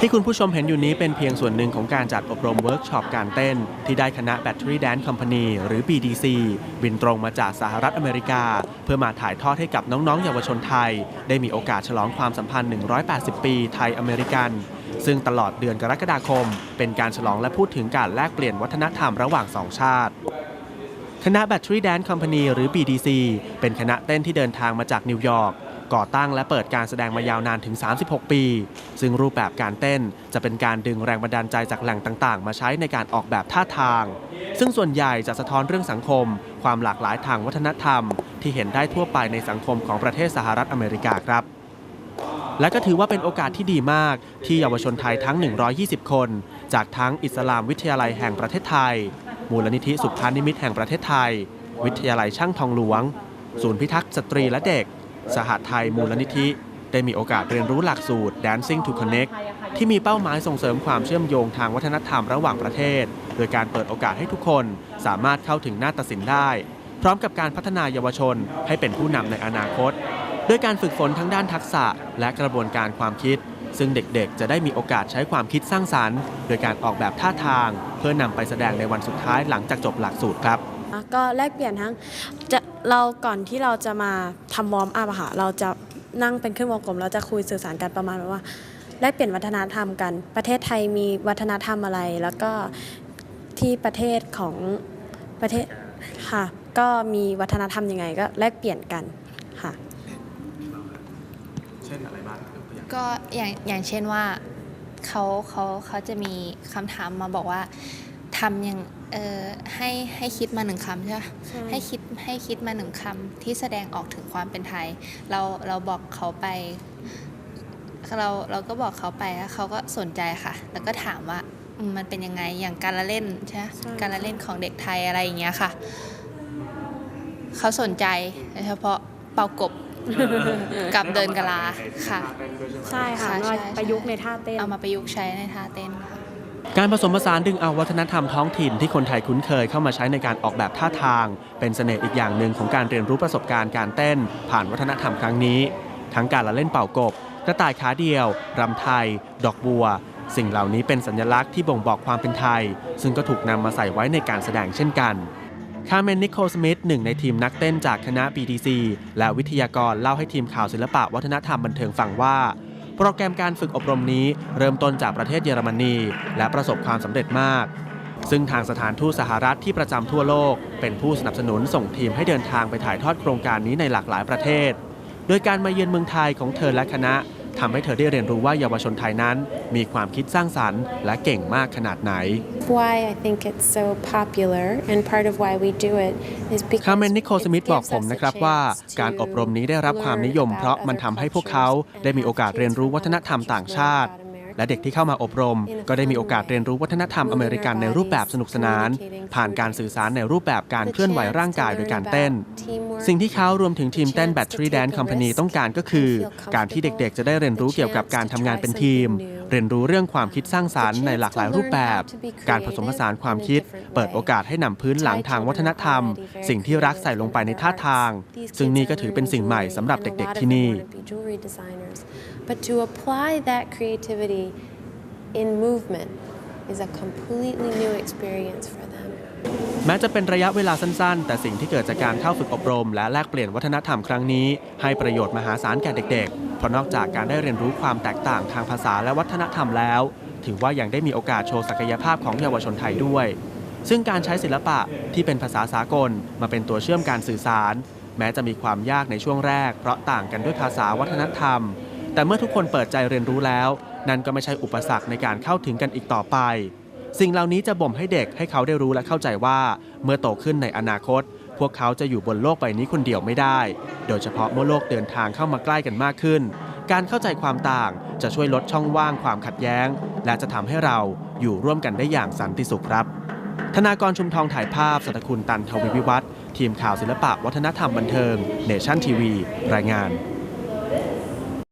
ที่คุณผู้ชมเห็นอยู่นี้เป็นเพียงส่วนหนึ่งของการจัดอบรมเวิร์กช็อปการเต้น ที่ได้คณะ Battery Dance Company หรือ BDC บินตรงมาจากสหรัฐอเมริกา เพื่อมาถ่ายทอดให้กับน้องๆ เยาวชนไทย ได้มีโอกาสฉลองความสัมพันธ์ 180 ปีไทยอเมริกัน ซึ่งตลอดเดือนกรกฎาคม เป็นการฉลองและพูดถึงการแลกเปลี่ยนวัฒนธรรมระหว่างสองชาติคณะ Battery Dance Company หรือ BDC เป็นคณะเต้นที่เดินทางมาจากนิวยอร์ก ก่อตั้งและเปิดการแสดงมายาวนานถึง 36 ปี ซึ่งรูปแบบการเต้นจะเป็นการดึงแรงบันดาลใจจากแหล่งต่าง ๆ มาใช้ในการออกแบบท่าทาง ซึ่งส่วนใหญ่จะสะท้อนเรื่องสังคม ความหลากหลายทางวัฒนธรรม ที่เห็นได้ทั่วไปในสังคมของประเทศสหรัฐอเมริกาครับและก็ถือว่าเป็นโอกาสที่ดีมาก ที่เยาวชนไทยทั้ง 120 คน จากทั้งอิสลามวิทยาลัยแห่งประเทศไทย มูลนิธิสุภานิมิตแห่งประเทศไทย วิทยาลัยช่างทองหลวง ศูนย์พิทักษ์สตรีและเด็ก สหไทยมูลนิธิ ได้มีโอกาสเรียนรู้หลักสูตร Dancing to Connect ที่มีเป้าหมายส่งเสริมความเชื่อมโยงทางวัฒนธรรมระหว่างประเทศ โดยการเปิดโอกาสให้ทุกคนสามารถเข้าถึงหน้าตัดสินได้ พร้อมกับการพัฒนายเยาวชนให้เป็นผู้นำในอนาคต ด้วยการฝึกฝนทั้งด้านทักษะ และกระบวนการความคิด ซึ่งเด็กๆ จะได้มีโอกาสใช้ความคิดสร้างสรรค์ โดยการออกแบบท่าทาง เพื่อนำไปแสดงในวันสุดท้ายหลังจากจบหลักสูตรครับ ก็แลกเปลี่ยนทั้งจะเราก่อนที่เราจะมาทำวอร์มอัพอะค่ะเราจะนั่งเป็นเครื่องวงกลมเราจะคุยสื่อสารกันประมาณแบบว่าแลกเปลี่ยนวัฒนธรรมกัน ประเทศไทยมีวัฒนธรรมอะไร แล้วก็ที่ประเทศของประเทศค่ะ ก็มีวัฒนธรรมยังไงก็แลกเปลี่ยนกันค่ะ เช่นอะไรบ้างก็อย่างอย่างเช่นว่าเขาเขาเขาจะมีคำถามมาบอกว่า ทำอย่างเออให้ให้คิดมาหนึ่งคำใช่ไหมใช่ให้คิดให้คิดมาหนึ่งคำที่แสดงออกถึงความเป็นไทย เราเราบอกเขาไป เราเราก็บอกเขาไปแล้วเขาก็สนใจค่ะ แล้วก็ถามว่าอืมมันเป็นยังไงอย่างการละเล่นใช่ไหมใช่การละเล่นของเด็กไทยอะไรอย่างเงี้ยค่ะ เขาสนใจโดยเฉพาะเป่ากบกับเดินกะลาค่ะ ใช่ค่ะใช่มาใช่ประยุกต์ในท่าเต้นเอามาประยุกต์ใช้ในท่าเต้นค่ะ การผสมผสานดึงเอาวัฒนธรรมท้องถิ่นที่คนไทยคุ้นเคยเข้ามาใช้ในการออกแบบท่าทาง เป็นเสน่ห์อีกอย่างหนึ่งของการเรียนรู้ประสบการณ์การเต้น ผ่านวัฒนธรรมครั้งนี้ ทั้งการละเล่นเป่ากบ กระต่ายขาเดียว รำไทย ดอกบัว สิ่งเหล่านี้เป็นสัญลักษณ์ที่บ่งบอกความเป็นไทย ซึ่งก็ถูกนำมาใส่ไว้ในการแสดงเช่นกันคาร์เมนนิโคลสมิธหนึ่งในทีมนักเต้นจากคณะ BTC และวิทยากรเล่าให้ทีมข่าวศิลปะวัฒนธรรมบันเทิงฟังว่า โปรแกรมการฝึกอบรมนี้เริ่มต้นจากประเทศเยอรมนี และประสบความสำเร็จมาก ซึ่งทางสถานทูตสหรัฐที่ประจำทั่วโลก เป็นผู้สนับสนุนส่งทีมให้เดินทางไปถ่ายทอดโครงการนี้ในหลากหลายประเทศ โดยการมาเยือนเมืองไทยของเธอและคณะ ทำให้เธอได้เรียนรู้ว่าเยาวชนไทยนั้น มีความคิดสร้างสรรค์ และเก่งมากขนาดไหน why I think it's so popular and part of why we do it is because คาร์เมนนิโคล it สมิธบอก gives ผม us a นะครับว่า chance การ to อบรมนี้ได้รับความนิยม learn เพราะ about มัน other ทำให้พวกเขา cultures ได้มีโอกาสเรียนรู้วัฒนธรรมต่างชาติ และเด็กที่เข้ามาอบรม ก็ได้มีโอกาสเรียนรู้วัฒนธรรมอเมริกันในรูปแบบสนุกสนาน ผ่านการสื่อสารในรูปแบบการเคลื่อนไหวร่างกายโดยการเต้น สิ่งที่เขารวมถึงทีมเต้น Battery Dance Company ต้องการก็คือ การที่เด็กๆ จะได้เรียนรู้เกี่ยวกับการทำงานเป็นทีม เรียนรู้เรื่องความคิดสร้างสรรค์ในหลากหลายรูปแบบ การผสมผสานความคิด เปิดโอกาสให้นำพื้นหลังทางวัฒนธรรม สิ่งที่รักใส่ลงไปในท่าทาง ซึ่งนี่ก็ถือเป็นสิ่งใหม่สำหรับเด็กๆที่นี่ But to apply that creativity in movement is a completely new experience for them. แม้จะเป็นระยะเวลาสั้นๆ แต่สิ่งที่เกิดจากการเข้าฝึกอบรม และแลกเปลี่ยนวัฒนธรรมครั้งนี้ ให้ประโยชน์มหาศาลแก่เด็กๆ เพราะนอกจากการได้เรียนรู้ความแตกต่างทางภาษาและวัฒนธรรมแล้ว ถือว่ายังได้มีโอกาสโชว์ศักยภาพของเยาวชนไทยด้วย ซึ่งการใช้ศิลปะที่เป็นภาษาสากลมาเป็นตัวเชื่อมการสื่อสาร แม้จะมีความยากในช่วงแรก เพราะต่างกันด้วยภาษาวัฒนธรรม แต่เมื่อทุกคนเปิดใจเรียนรู้แล้ว นั่นก็ไม่ใช่อุปสรรคในการเข้าถึงกันอีกต่อไป สิ่งเหล่านี้จะบ่มให้เด็กให้เขาได้รู้และเข้าใจว่า เมื่อโตขึ้นในอนาคต พวกเขาจะอยู่บนโลกใบนี้คนเดียวไม่ได้ โดยเฉพาะเมื่อโลกเดินทางเข้ามาใกล้กันมากขึ้น การเข้าใจความต่างจะช่วยลดช่องว่างความขัดแย้ง และจะทำให้เราอยู่ร่วมกันได้อย่างสันติสุขครับธนากรชุมทองถ่ายภาพสัตคุณตันทวีวิวัฒน์ทีมข่าวศิลปะวัฒนธรรมบันเทิงเนชั่นทีวี รายงาน